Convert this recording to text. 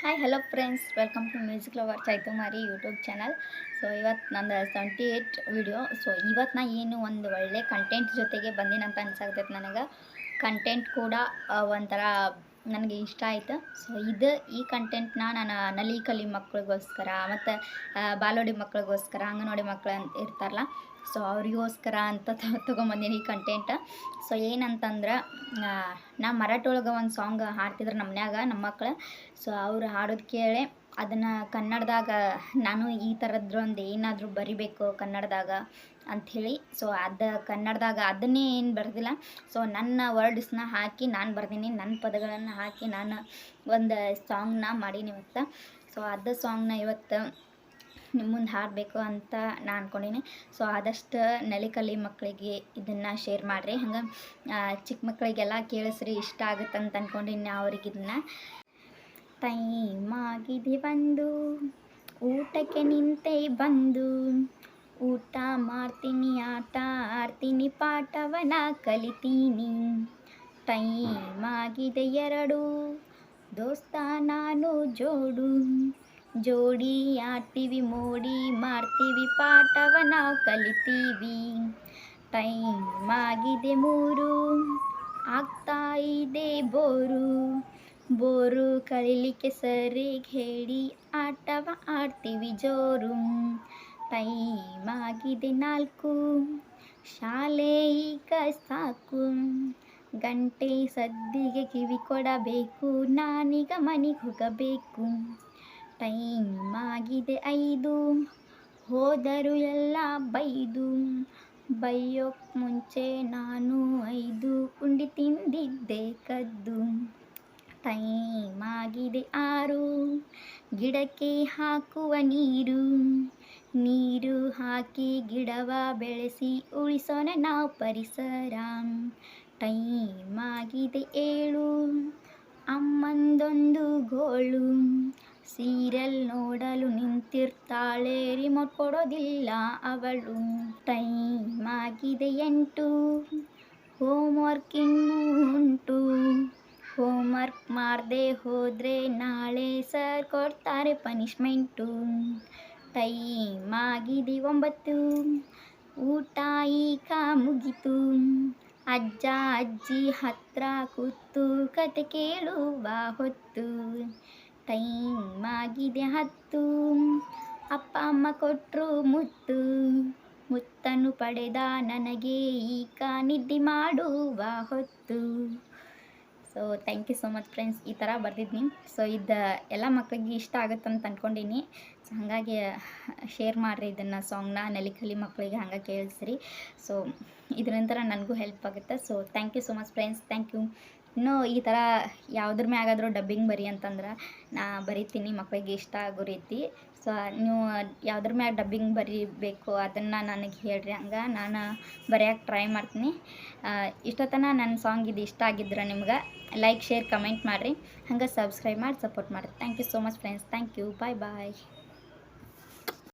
Hi hello friends welcome to music lover Chaitumari YouTube channel so ಇವತ್ತು ನಂದು seventy eight video so ಇವತ್ತು ನಾ ಏನು ಒಂದು ಒಳ್ಳೆ ಕಂಟೆಂಟ್ ಜೊತೆಗೆ ಬಂದಿನಂತ ಅನ್ಸಾಗ್ತೈತೆ ನನಗೆ. ಕಂಟೆಂಟ್ ಕೂಡ ಒಂಥರ ನನಗೆ ಇಷ್ಟ ಆಯ್ತು. ಸೊ ಇದು ಈ ಕಂಟೆಂಟ್ನ ನಾನು ನಲಿ ಕಲಿ ಮಕ್ಳಿಗೋಸ್ಕರ ಮತ್ತು ಬಾಲೋಡಿ ಮಕ್ಳಿಗೋಸ್ಕರ, ಅಂಗನವಾಡಿ ಮಕ್ಳು ಅಂತ ಇರ್ತಾರಲ್ಲ ಸೊ ಅವರಿಗೋಸ್ಕರ ಅಂತ ತೊಗೊಂಬಂದೀನಿ ಈ ಕಂಟೆಂಟ್ ಸೊ ಏನಂತಂದ್ರೆ ನಾ ಮರಾಠಿ ಒಳಗೆ ಒಂದು ಸಾಂಗ್ ಹಾಡ್ತಿದ್ರು ನಮ್ಮ ಮನ್ಯಾಗ ನಮ್ಮ ಮಕ್ಳು. ಸೊ ಅವ್ರು ಹಾಡೋದು ಕೇಳಿ ಅದನ್ನು ಕನ್ನಡದಾಗ ನಾನು ಈ ಥರದ್ರೊಂದು ಏನಾದರೂ ಬರಿಬೇಕು ಕನ್ನಡದಾಗ ಅಂಥೇಳಿ. ಸೊ ಅದು ಕನ್ನಡದಾಗ ಅದನ್ನೇ ಏನು ಬರ್ದಿಲ್ಲ. ಸೊ ನನ್ನ ವರ್ಡ್ಸ್ನ ಹಾಕಿ ನಾನು ಬರ್ದೀನಿ. ನನ್ನ ಪದಗಳನ್ನು ಹಾಕಿ ನಾನು ಒಂದು ಸಾಂಗ್ನ ಮಾಡೀನಿ ಇವತ್ತು. ಸೊ ಅದ ಸಾಂಗ್ನ ಇವತ್ತು ನಿಮ್ಮ ಮುಂದೆ ಹಾಡಬೇಕು ಅಂತ ನಾನು ಅಂದ್ಕೊಂಡೀನಿ ಸೊ ಆದಷ್ಟು ನಲಿಕಲಿ ಮಕ್ಕಳಿಗೆ ಇದನ್ನು ಶೇರ್ ಮಾಡಿರಿ. ಹಂಗೆ ಚಿಕ್ಕ ಮಕ್ಕಳಿಗೆಲ್ಲ ಕೇಳಿಸ್ರಿ, ಇಷ್ಟ ಆಗುತ್ತೆ ಅಂತ ಅಂದ್ಕೊಂಡೀನಿ ಅವ್ರಿಗೆ ಇದನ್ನ. ಆಗಿದೆ ಬಂದು. ಊಟಕ್ಕೆ ನಿಂತೆ ಬಂದು. ಊಟ ಮಾಡ್ತೀನಿ, ಆಟ ಆಡ್ತೀನಿ ಪಾಠವನ ಕಲಿತೀನಿ. ಆಗಿದೆ ಎರಡು. ದೋಸ್ತ ನಾನು ಜೋಡು. ಜೋಡಿ ಆಡ್ತೀವಿ, ಮೋಡಿ ಮಾಡ್ತೀವಿ ಪಾಠವನ ಕಲಿತೀವಿ. ಟೈಮ್ ಮೂರು. ಆಗ್ತಾ ಇದೆ ಬೋರು. ಬೋರು ಕಲೀಲಿಕ್ಕೆ ಸರಿಗೆ ಹೇಳಿ ಆಟವ ಆಡ್ತೀವಿ ಜೋರು. ಟೈಮ್ ಆಗಿದೆ ನಾಲ್ಕು, ಶಾಲೆ ಈಗ ಸಾಕು. ಗಂಟೆ ಸದ್ದಿಗೆ ಕಿವಿ ಕೊಡಬೇಕು, ನಾನೀಗ ಮನೆಗೆ ಹೋಗಬೇಕು. ಟೈಮ್ ಆಗಿದೆ ಐದು, ಹೋದರು ಎಲ್ಲ ಬೈದು. ಬೈಯೋಕ್ ಮುಂಚೆ ನಾನು ಐದು, ಉಂಡಿ ತಿಂದಿದ್ದೆ ಕದ್ದು. ಟೈಮ್ ಆಗಿದೆ ಆರು. ಗಿಡಕ್ಕೆ ಹಾಕುವ ನೀರು ನೀರು ಹಾಕಿ ಗಿಡವ ಬೆಳೆಸಿ ಉಳಿಸೋಣ ನಾವು ಪರಿಸರ. ಟೈಮ್ ಆಗಿದೆ ಏಳು. ಅಮ್ಮಂದೊಂದು ಗೋಳು, ಸೀರಿಯಲ್ ನೋಡಲು ನಿಂತಿರ್ತಾಳೆ, ರಿಮೋಟ್ ಕೊಡೋದಿಲ್ಲ ಅವಳು. ಟೈಮ್ ಆಗಿದೆ ಎಂಟು. ಹೋಮ್ವರ್ಕ್ ಇನ್ನೂ ಉಂಟು. ಹೋಮ್ವರ್ಕ್ ಮಾಡದೆ ಹೋದರೆ ನಾಳೆ ಸರ್ ಕೊಡ್ತಾರೆ ಪನಿಷ್ಮೆಂಟು ಟೈಮ್ ಆಗಿದೆ ಒಂಬತ್ತು. ಊಟ ಈಗ ಮುಗಿತು. ಅಜ್ಜ ಅಜ್ಜಿ ಹತ್ರ ಕೂತು ಕತೆ ಕೇಳುವ ಹೊತ್ತು. ಟೈಮ್ ಆಗಿದೆ ಹತ್ತು. ಅಪ್ಪ ಅಮ್ಮ ಕೊಟ್ಟರು ಮುತ್ತು. ಮುತ್ತನ್ನು ಪಡೆದ ನನಗೆ ಈಗ ನಿದ್ದೆ ಮಾಡುವ ಹೊತ್ತು. So thank you so much friends ಈ ಥರ ಬರ್ದಿದ್ನಿ. ಸೊ ಇದು ಎಲ್ಲ ಮಕ್ಕಳಿಗೆ ಇಷ್ಟ ಆಗುತ್ತೆ ಅಂತ ಅಂದ್ಕೊಂಡೀನಿ ಸೊ ಹಾಗಾಗಿ ಶೇರ್ ಮಾಡಿರಿ ಇದನ್ನು ಸಾಂಗ್ನ ನೆಲಿಕಲಿ ಮಕ್ಕಳಿಗೆ ಹಂಗೆ ಕೇಳಿಸ್ರಿ. ಸೊ ಇದರಿಂದ ನನಗೂ ಹೆಲ್ಪ್ ಆಗುತ್ತೆ. So thank you so much friends thank you ಇನ್ನೂ ಈ ಥರ ಯಾವುದ್ರ ಮ್ಯಾಗಾದರೂ ಡಬ್ಬಿಂಗ್ ಬರಿ ಅಂತಂದ್ರೆ ನಾ ಬರಿತೀನಿ ಮಕ್ಕಳಿಗೆ ಇಷ್ಟ ಆಗೋ ರೀತಿ. ಸೊ ನೀವು ಯಾವುದ್ರ ಮ್ಯಾಗ ಡಬ್ಬಿಂಗ್ ಬರಿಬೇಕು ಅದನ್ನು ನನಗೆ ಹೇಳ್ರಿ ಹಂಗೆ. ನಾನು ಬರೆಯೋಕೆ ಟ್ರೈ ಮಾಡ್ತೀನಿ. ಇಷ್ಟೊತ್ತನ ನನ್ನ ಸಾಂಗ್ ಇದು ಇಷ್ಟ ಆಗಿದ್ರೆ ನಿಮ್ಗೆ ಲೈಕ್ ಶೇರ್ ಕಮೆಂಟ್ ಮಾಡಿರಿ. ಹಂಗೆ ಸಬ್ಸ್ಕ್ರೈಬ್ ಮಾಡಿ ಸಪೋರ್ಟ್ ಮಾಡಿರಿ. Thank you so much friends thank you bye bye